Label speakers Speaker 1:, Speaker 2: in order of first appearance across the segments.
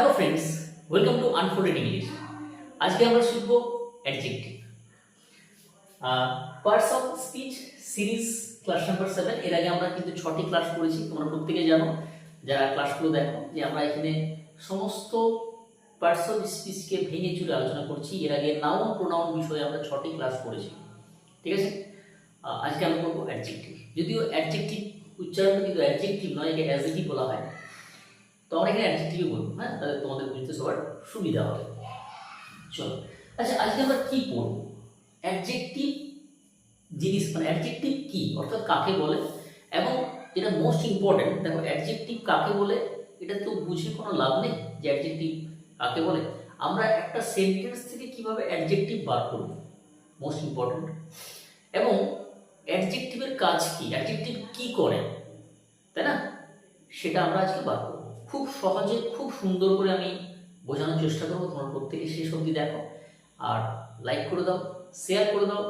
Speaker 1: Hello friends welcome to unfolded English আজকে আমরা শিখব adjective parts of speech series class number seven এর আগে আমরা কিন্তু ছটি ক্লাস করেছি তোমরা প্রত্যেকে জানো। যারা ক্লাসগুলো দেখো, যে আমরা এখানে সমস্ত পার্টস অফ স্পিচকে ভেঙে চুরে আলোচনা করছি, এর আগে নাউন প্রোনাউন বিষয়ে আমরা ছটি ক্লাস করেছি ঠিক আছে? আজকে আমরা করব অ্যাডজেক্টিভ যদিও অ্যাডজেক্টিভ উচ্চারণটা কিন্তু অ্যাডজেক্টিভ নয়, একে অ্যাজেটিভ বলা হয়। তো আমরা এখানে অ্যাডজেক্টিভই বলব হ্যাঁ? তাহলে তোমাদের বুঝতে সবার সুবিধা হবে। চলো। আচ্ছা আজকে আমরা কি পড়ব? অ্যাডজেক্টিভ জিনিস মানে অ্যাডজেক্টিভ কী? অর্থাৎ কাকে বলে? এবং যেটা মোস্ট ইম্পর্ট্যান্ট দেখো অ্যাডজেক্টিভ কাকে বলে? এটা তো বুঝে কোনো লাভ নেই যে অ্যাডজেক্টিভ কাকে বলে। আমরা একটা সেন্টেন্স থেকে কীভাবে অ্যাডজেক্টিভ বার করব? মোস্ট ইম্পর্ট্যান্ট এবং অ্যাডজেক্টিভের কাজ কি? অ্যাডজেক্টিভ কি করে? তাই না? সেটা আমরা আজকে বার করব। খুব সহজে, খুব সুন্দর করে আমি বোঝানোর চেষ্টা করব। তোমরা প্রত্যেকে শেষ অবধি দেখো। আর লাইক করে দাও শেয়ার করে দাও।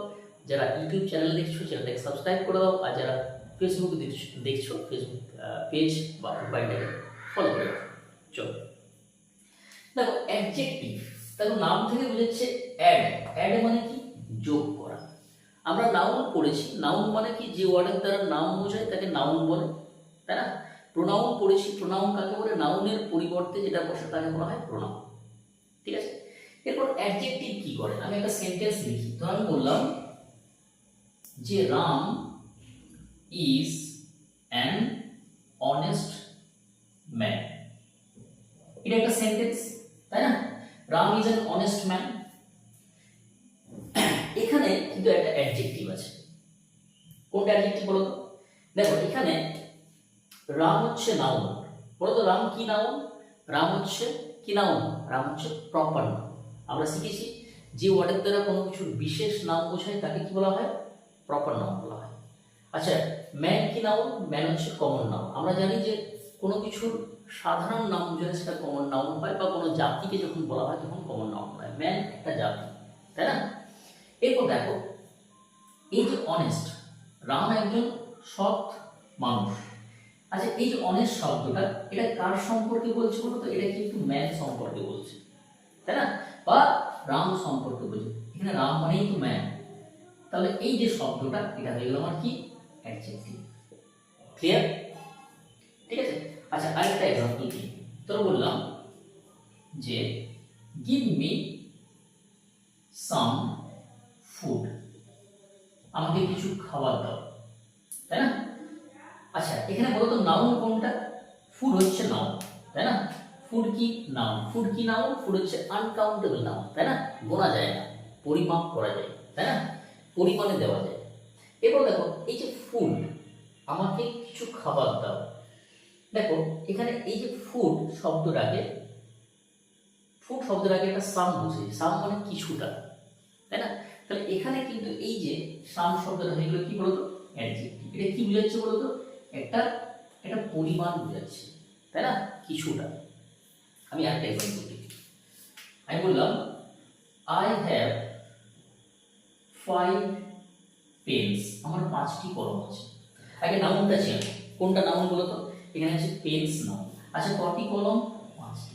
Speaker 1: যারা ইউটিউব চ্যানেল দেখছ চ্যানেলটাকে সাবস্ক্রাইব করে দাও। আর যারা ফেসবুক দেখছ দেখছ ফেসবুক পেজ বা মোবাইলটাকে ফলো করে দাও। চলো। দেখো অ্যাডজেক্টিভ দেখো, নাম থেকে বোঝাচ্ছে অ্যাড অ্যাড মানে কি? যোগ করা। আমরা নাউন পড়েছি নাউন মানে কি? যে ওয়ার্ডের দ্বারা নাম বোঝায়, তাকে নাউন বলে, তাই না? প্রোনাউন পড়েছি প্রোনাউন কাকে বলে? নাউনের পরিবর্তে যেটা বসে তাকে বলা হয় প্রোনাউন ঠিক আছে? এরপর অ্যাডজেক্টিভ কি করে? আমি একটা সেন্টেন্স লিখি। তো আমি বললাম যে Ram is an honest man এটা একটা সেন্টেন্স তাই না? Ram is an honest man এখানে কিন্তু একটা অ্যাডজেক্টিভ আছে। কোনটা অ্যাডজেক্টিভ বলো দেখো, এখানে রাম হচ্ছে নাউন বলো তো রাম কি নাউন রাম হচ্ছে কি নাউন রাম হচ্ছে প্রপার নাউন আমরা শিখেছি যে ওয়ার্ডের দ্বারা কোনো কিছুর বিশেষ নাম বোঝায়, তাকে কি বলা হয়? প্রপার নাউন বলা হয়। আচ্ছা ম্যান কি নাউন ম্যান হচ্ছে কমন নাউন আমরা জানি যে কোনো কিছুর সাধারণ নাম বোঝালে সেটা কমন নাউন হয় বা কোনো জাতিকে যখন বলা হয় তখন কমন নাউন হয়। ম্যান একটা জাতি, তাই না? এরপর দেখো, এই যে অনেস্ট রাম একজন সৎ মানুষ। আচ্ছা এই যে অনেস্ট শব্দটা এটা কার সম্পর্কে বলছে বলো তো? এটা কিন্তু ম্যান সম্পর্কে বলছে, তাই না? বা রাম সম্পর্কে বলছে। এখানে রাম মানেই তো ম্যান তাহলে এই যে শব্দটা, এটা হয়ে গেল আমার কি? অ্যাডজেক্টিভ। ক্লিয়ার ঠিক আছে? আচ্ছা আরেকটা এক্সাম্পল কি তোরা বললাম যে গিভ মি সাম ফুড আমাকে কিছু খাবার দাও, তাই না? আচ্ছা এখানে বলতো নাউন কোনটা? ফুড হচ্ছে নাউন তাই না? ফুড কি নাউন ফুড কি নাউন ফুড হচ্ছে আনকাউন্টেবল নাউন তাই না? গোনা যায় না, পরিমাপ করা যায়, তাই না? পরিমাণে দেওয়া যায়। এরপর দেখো, এই যে ফুড আমাকে কিছু খাবার দাও। দেখো, এখানে এই যে ফুড শব্দটাকে ফুড শব্দটাকে একটা সাম বুঝে সাম মানে কিছুটা, তাই না? তাহলে এখানে কিন্তু এই যে সাম শব্দটা এগুলো কি বলতো? অ্যাডজেক্টিভ এটা কি বোঝাচ্ছে বলতো? একটা একটা পরিমাণ বোঝাচ্ছে, তাই না? কিছুটা। আমি একটা এক্সাম্পল দিই। আমি বললাম আই হ্যাভ ফাইভ পেন্স আমার পাঁচটি কলম আছে। আগে নাউনটা চেন কোনটা নাউন তো? এখানে আছে পেন্স নাউন আচ্ছা কটি কলম? পাঁচটি।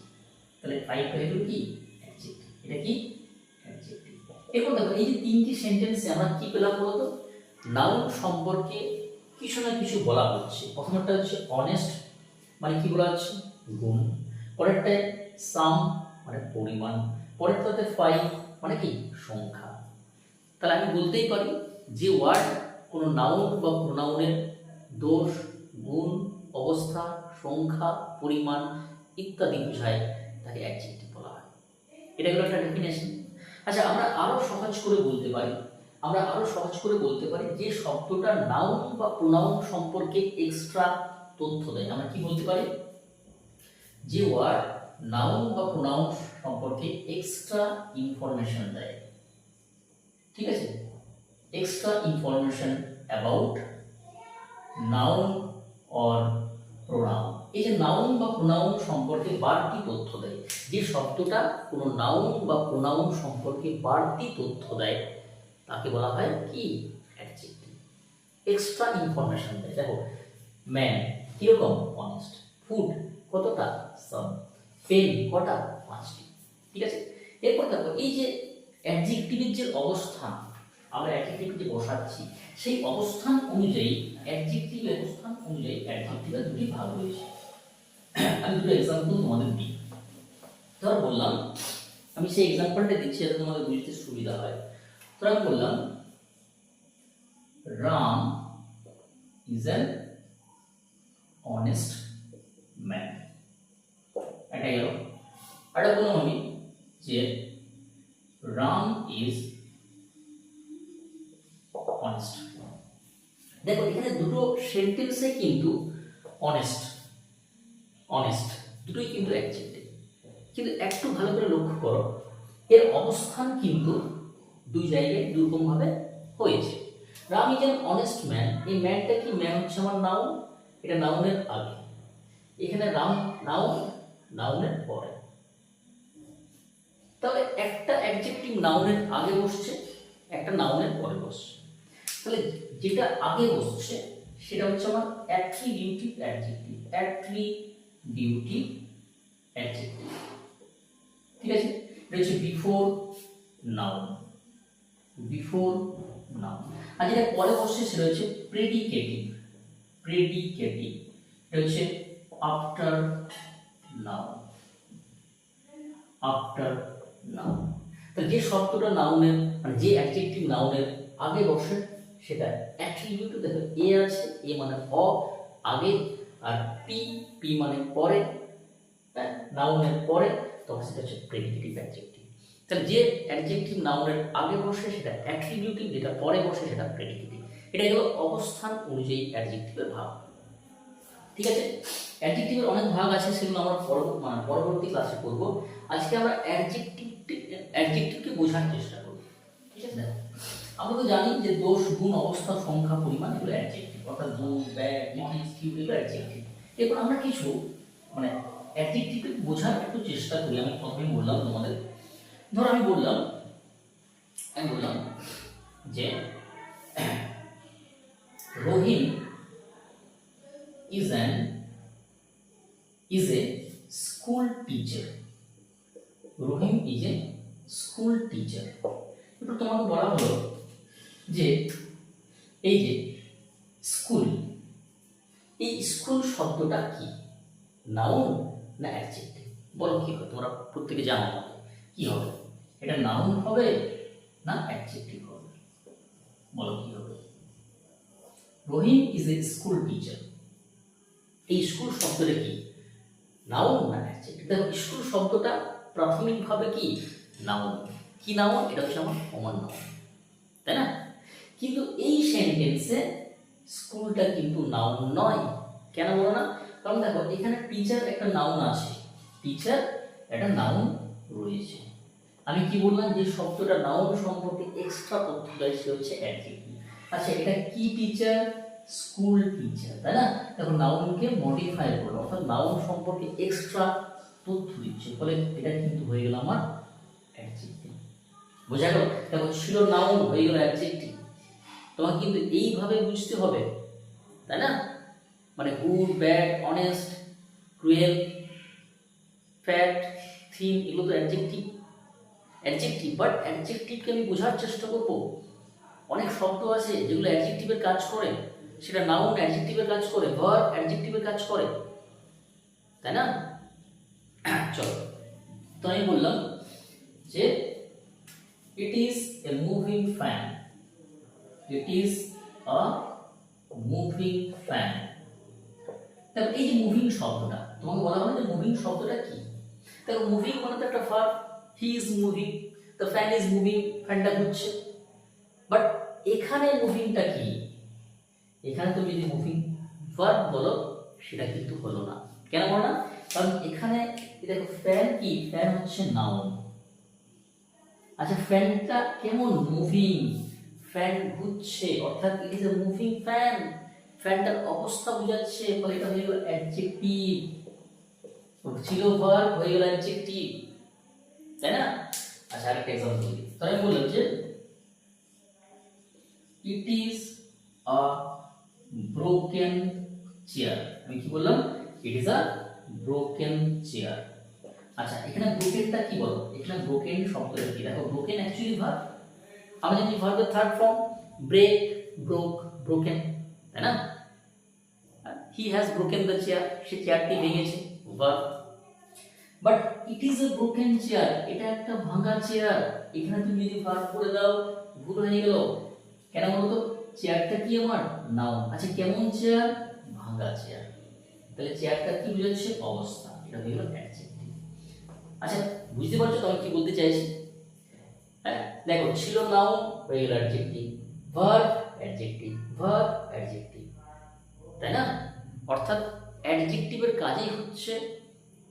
Speaker 1: তাহলে ফাইভ হয়ে গেল কি। এটা কি। এরপর দেখো, এই যে তিনটি সেন্টেন্সে আমরা কি পেলাম বলতো নাউন সম্পর্কে কিছু না কিছু বলা হচ্ছে। প্রথমটা হচ্ছে অনেস্ট মানে কি বলা হচ্ছে? গুণ। পরেরটায় সাম মানে পরিমাণ। পরেরটাতে ফাইভ মানে কি? সংখ্যা। তাহলে আমি বলতেই পারি যে ওয়ার্ড কোনো নাউন বা প্রোনাউনের দোষ, গুণ, অবস্থা, সংখ্যা, পরিমাণ ইত্যাদি বোঝায় তাকে অ্যাডজেক্টিভ বলা হয়। এটা হলো একটা ডেফিনেশন আচ্ছা আমরা আরও সহজ করে বলতে পারি। আমরা আরও সহজ করে বলতে পারি যে শব্দটা নাউন বা প্রোনাউন সম্পর্কে এক্সট্রা তথ্য দেয়। আমরা কি বলতে পারি? যে ওয়ার্ড নাউন বা প্রোনাউন সম্পর্কে এক্সট্রা ইনফরমেশন দেয়। ঠিক আছে? Extra information about noun or pronoun এই যে নাউন বা প্রোনাউন সম্পর্কে বাড়তি তথ্য দেয়। যে শব্দটা কোনো নাউন বা প্রোনাউন সম্পর্কে বাড়তি তথ্য দেয় তাকে বলা হয় কি? অ্যাডজেক্টিভ এক্সট্রা ইনফরমেশন দেয়। দেখো ম্যান কীরকম? অনেস্ট ফুড কতটা? সাম পেন কটা? পাঁচটি। ঠিক আছে? এরপর দেখো, এই যে অ্যাডজেক্টিভের যে অবস্থান, আমরা অ্যাডজেক্টিভ যে বসাচ্ছি, সেই অবস্থান অনুযায়ী অ্যাডজেক্টিভের অবস্থান অনুযায়ী অ্যাডজেক্টিভের দুটি ভাগ রয়েছে। আমি দুটো এক্সাম্পল তোমাদের দিই। ধর, বললাম, আমি সেই এক্সাম্পলটা দিচ্ছি যাতে তোমাদের বুঝতে সুবিধা হয়। ধর আমি বললাম? Ram is an honest man এটা গেল। এটা বললাম আমি যে রাম ইজ অনেস্ট দেখো, এখানে দুটো সেন্টেন্সে কিন্তু অনেস্ট অনেস্ট দুটোই কিন্তু অ্যাকচুয়ালি কিন্তু একটু ভালো করে লক্ষ্য করো, এর অবস্থান কিন্তু দুই জায়গায় দুরকমভাবে হয়েছে। Ram is an honest man এই ম্যানটা কি ম্যান হচ্ছে আমার নাউন এটা নাউনের আগে। এখানে রাম নাউন নাউনের পরে। তাহলে একটা অ্যাডজেক্টিভ নাউনের আগে বসছে, একটা নাউনের পরে বসছে। তাহলে যেটা আগে বসছে, সেটা হচ্ছে আমার অ্যাট্রিবিউটিভ অ্যাডজেক্টিভ অ্যাট্রিবিউটিভ অ্যাডজেক্টিভ ঠিক আছে? এটা হচ্ছে বিফোর নাউন বিফোর নাউন আর যেটা পরে বসছে সেটা হচ্ছে প্রেডিকেটিভ প্রেডিকেটিভ এটা হচ্ছে আফটার নাউন আফটার নাউন তাহলে যে শব্দটা নাউনের মানে যে অ্যাডজেক্টিভ নাউনের আগে বসে, সেটা অ্যাট্রিবিউট দেখো এ আছে এ মানে অ, আগে, আর পি পি মানে পরে হ্যাঁ নাউনের পরে, তখন সেটা হচ্ছে প্রেডিকেটিভ অ্যাডজেক্টিভ তাহলে যে অ্যাডজেক্টিভ নাউনের আগে বসে সেটা অ্যাট্রিবিউটিভ যেটা পরে বসে সেটা প্রেডিকেটিভ এটা হলো অবস্থান অনুযায়ী অ্যাডজেক্টিভের ভাগ। ঠিক আছে? অ্যাডজেক্টিভের অনেক ভাগ আছে, সেগুলো আমরা পরবর্তী মানে পরবর্তী ক্লাসে করব। আজকে আমরা অ্যাডজেক্টিভ অ্যাডজেক্টিভকে বোঝার চেষ্টা করব। ঠিক আছে? আমরা তো জানি যে দোষ, গুণ, অবস্থা, সংখ্যা, পরিমাণ এগুলো অ্যাডজেক্টিভ অর্থাৎ গুণ ব্যয় ইটিস কিউ এগুলো অ্যাডজেক্টিভ এরপর আমরা কিছু মানে অ্যাডজেক্টিভকে বোঝার একটু চেষ্টা করি। আমি প্রথমেই বললাম তোমাদের ধর আমি বললাম আমি বললাম যে, Rahim is an is a school teacher Rahim is a school teacher এবার তোমাকে বলা হলো যে, এই যে স্কুল এই স্কুল শব্দটা কি? নাউন না অ্যাডজেক্টিভ বলো কি হবে তোমরা প্রত্যেকে জানো। আমাকে কি হবে? এটা নাউন হবে না অ্যাডজেক্টিভ হবে? বলো কি হবে? Rahim is a school teacher এই স্কুল শব্দটা কি? নাউন না অ্যাডজেক্টিভ দেখো স্কুল শব্দটা প্রাথমিকভাবে কি? নাউন কি নাউন এটা হচ্ছে আমার কমন নাউন তাই না? কিন্তু এই সেন্টেন্সে স্কুলটা কিন্তু নাউন নয়। কেন বলো না? কারণ দেখো, এখানে টিচার একটা নাউন আছে। টিচার একটা নাউন রয়েছে। আমি কি বললাম যে শব্দটা নাউন সম্পর্কে এক্সট্রা তথ্য দেয় সে হচ্ছে অ্যাডজেক্টিভ আচ্ছা এটা কি টিচার স্কুল টিচার তাই না? দেখো নাউনকে মডিফাই করল অর্থাৎ নাউন সম্পর্কে এক্সট্রা তথ্য দিচ্ছে, ফলে এটা কিন্তু হয়ে গেল আমার অ্যাডজেক্টিভ বোঝা গেল? দেখো, ছিল নাউন হয়ে গেল অ্যাডজেক্টিভ তোমাকে কিন্তু এইভাবে বুঝতে হবে, তাই না? মানে good bad honest cruel fat thin এগুলো তো অ্যাডজেক্টিভ অ্যাডজেক্টিভ বাট অ্যাডজেক্টিভকে আমি বোঝার চেষ্টা করব। অনেক শব্দ আছে যেগুলো অ্যাডজেক্টিভের কাজ করে। সেটা নাউন অ্যাডজেক্টিভের কাজ করে ভার অ্যাডজেক্টিভের কাজ করে। তাই না? চলো। তো আমি বললাম যে it is a moving fan it is a moving fan দেখো, এই যে মুভিং শব্দটা, তোমাকে বলা হবে যে মুভিং শব্দটা কি? মানে তো একটা verb he is moving the fan is moving ফ্যানটা ঘুরছে বাট এখানে মুভিংটা কি এখানে তুমি যদি মুভিং ভার্ব বলো সেটা কিন্তু হলো না কেন বলো না কারণ এখানে দেখো ফ্যান কি ফ্যান হচ্ছে নাউন আচ্ছা ফ্যানটা কেমন মুভিং ফ্যান ঘুরছে অর্থাৎ it is a moving fan ফ্যানটার অবস্থা বোঝাচ্ছে ফলে এটা হয়ে গেল অ্যাডজেক্টিভ ছিল ভার্ব হয়ে গেল অ্যাডজেক্টিভ তাই না? আচ্ছা আরেকটা এক্সাম্পল দিই। তাহলে আমি বললাম যে it is a broken chair আমি কি বললাম? It is a broken chair আচ্ছা এখানে ব্রোকেনটা কি বলো? এখানে ব্রোকেন শব্দটা কি? দেখো ব্রোকেন অ্যাকচুয়ালি ভার্ব আমরা জানি ভার্বের third form break broke broken তাই না? He has broken the chair সে চেয়ারটি ভেঙেছে verb but it is a broken chair এটা একটা ভাঙা চেয়ার এখানে তুমি যদি ভার্ব করে দাও, ভুল হয়ে গেল। কেন বলো তো? চেয়ারটা কি আমার? নাও আচ্ছা কেমন চেয়ার ভাঙা চেয়ার তাহলে চেয়ারটা কি বোঝাচ্ছে? অবস্থা। এটা হয়ে গেল অ্যাডজেক্টিভ আচ্ছা বুঝতে পারছ তো আমি কি বলতে চাইছি? হ্যাঁ দেখো, ছিল নাও হয়ে গেল adjective verb adjective verb adjective তাই না? অর্থাৎ অ্যাডজেক্টিভের কাজই হচ্ছে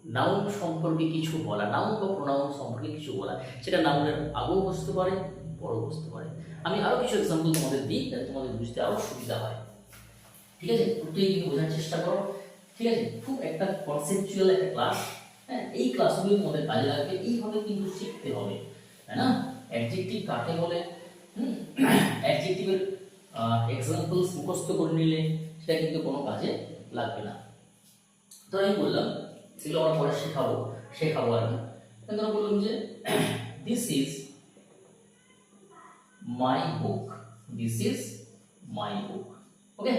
Speaker 1: নাউন সম্পর্কে কিছু বলা নাউন বা প্রোনাউন সম্পর্কে কিছু বলা, সেটা নাউনের আগেও বসতে পারে, পরেও বসতে পারে। আমি আরও কিছু এক্সাম্পল তোমাদের দিই যাতে তোমাদের বুঝতে আরও সুবিধা হয়। ঠিক আছে? প্রত্যেকে কিন্তু বোঝার চেষ্টা করো। ঠিক আছে? খুব একটা কনসেপচুয়াল একটা ক্লাস হ্যাঁ? এই ক্লাসগুলো তোমাদের কাজে লাগবে, এইভাবে কিন্তু শিখতে হবে, তাই না? অ্যাডজেক্টিভ কাকে বলে অ্যাডজেক্টিভের এক্সাম্পলস মুখস্থ করে নিলে সেটা কিন্তু কোনো কাজে লাগবে না। তো আমি বললাম এগুলো আমরা পরে শেখাবো শেখাবো আর কি। আমরা বললাম যে this is my book this is my book okay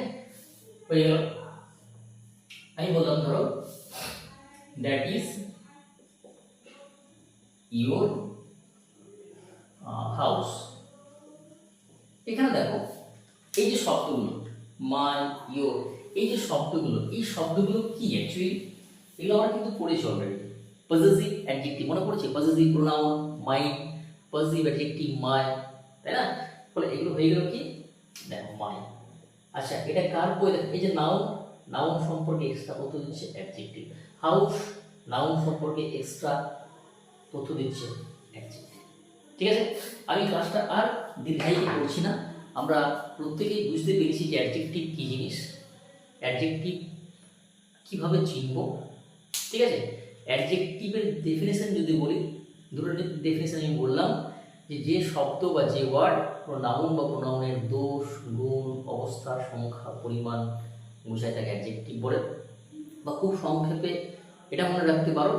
Speaker 1: হয়ে গেল। আমি বললাম, ধরো দ্যাট ইজ ইউর হাউস এখানে দেখো, এই যে শব্দগুলো মাই ইয়োর এই যে শব্দগুলো, এই শব্দগুলো কি অ্যাকচুয়ালি এগুলো আমরা কিন্তু পড়েছি অলরেডি পজিটিভ অ্যাডজেক্টিভ মনে পড়েছে? Positive pronoun mine positive adjective my তাই না? বলে এগুলো হয়ে গেল কি? দেখো মাই আচ্ছা এটা কার বই? দেখো, এই যে নাউন নাউন সম্পর্কে এক্সট্রা তথ্য দিচ্ছে অ্যাডজেক্টিভ হাউস নাউন সম্পর্কে এক্সট্রা তথ্য দিচ্ছে ঠিক আছে? আমি ক্লাসটা আর দীর্ঘায়িত করছি না। আমরা প্রত্যেকেই বুঝতে পেরেছি যে অ্যাডজেক্টিভ কী জিনিস। অ্যাডজেক্টিভ কীভাবে চিনব? ঠিক আছে? অ্যাডজেক্টিভের ডেফিনেশন যদি বলি দুটো ডেফিনেশন আমি বললাম যে যে শব্দ বা যে ওয়ার্ড কোনো নাউন বা প্রোনাউনের দোষ, গুণ, অবস্থা, সংখ্যা, পরিমাণ বোঝায় তাকে অ্যাডজেক্টিভ বলে। বা খুব সংক্ষেপে এটা মনে রাখতে পারো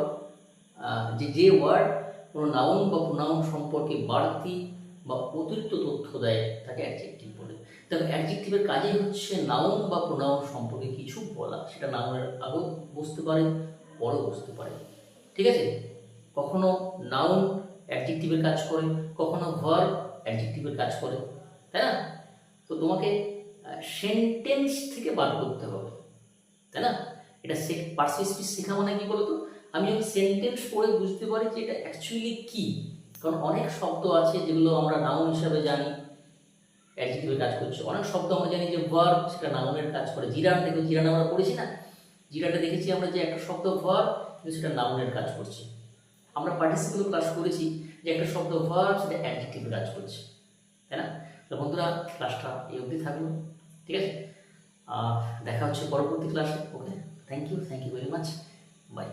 Speaker 1: যে যে ওয়ার্ড কোনো নাউন বা প্রোনাউন সম্পর্কে বাড়তি বা অতিরিক্ত তথ্য দেয়, তাকে অ্যাডজেক্টিভ বলে। তবে অ্যাডজেক্টিভের কাজই হচ্ছে নাউন বা প্রোনাউন সম্পর্কে কিছু বলা। সেটা নাউনের আগেও বসতে পারে পরেও বসতে পারে ঠিক আছে? কখনো নাউন অ্যাডজেক্টিভের কাজ করে, কখনো ঘর অ্যাডজেক্টিভের কাজ করে, তাই না? তো তোমাকে সেন্টেন্স থেকে বার করতে হবে, তাই না? এটা পার্সিভ স্পিচ শেখা মানে কি বলতো? আমি যদি সেন্টেন্স পড়ে বুঝতে পারি যে এটা অ্যাকচুয়ালি কি, কারণ অনেক শব্দ আছে যেগুলো আমরা নাউন হিসাবে জানি অ্যাডজেক্টিভের কাজ করছে। অনেক শব্দ আমরা জানি যে ভার্ব সেটা নাউনের কাজ করে। জিরান দেখো, জিরান আমরা পড়েছি না? জিরানটা দেখেছি আমরা যে একটা শব্দ ভার্ব কিন্তু সেটা নাউনের কাজ করছে। আমরা পার্টিসিপেল ক্লাস করেছি যে একটা শব্দ ভার্ব সেটা অ্যাডজেক্টিভের কাজ করছে। তাই না? তো বন্ধুরা ক্লাসটা এই অবধি থাকল। ঠিক আছে? দেখা হচ্ছে পরবর্তী ক্লাসে okay thank you thank you very much bye